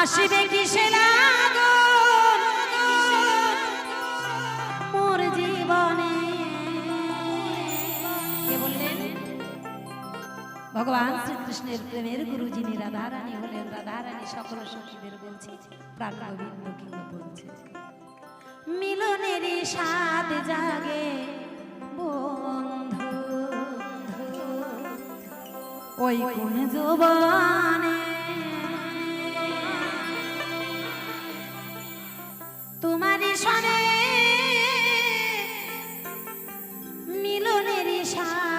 আসবে কিসে মোর জীবনে। বললেন? ভগবান শ্রীকৃষ্ণের প্রেমের গুরু যিনি রাধারানী হলেন। রাধারানী সকল সখীদের বলছি বলছে মিলনেরই স্বাদ জাগে বন্ধু। ওই কোন ชา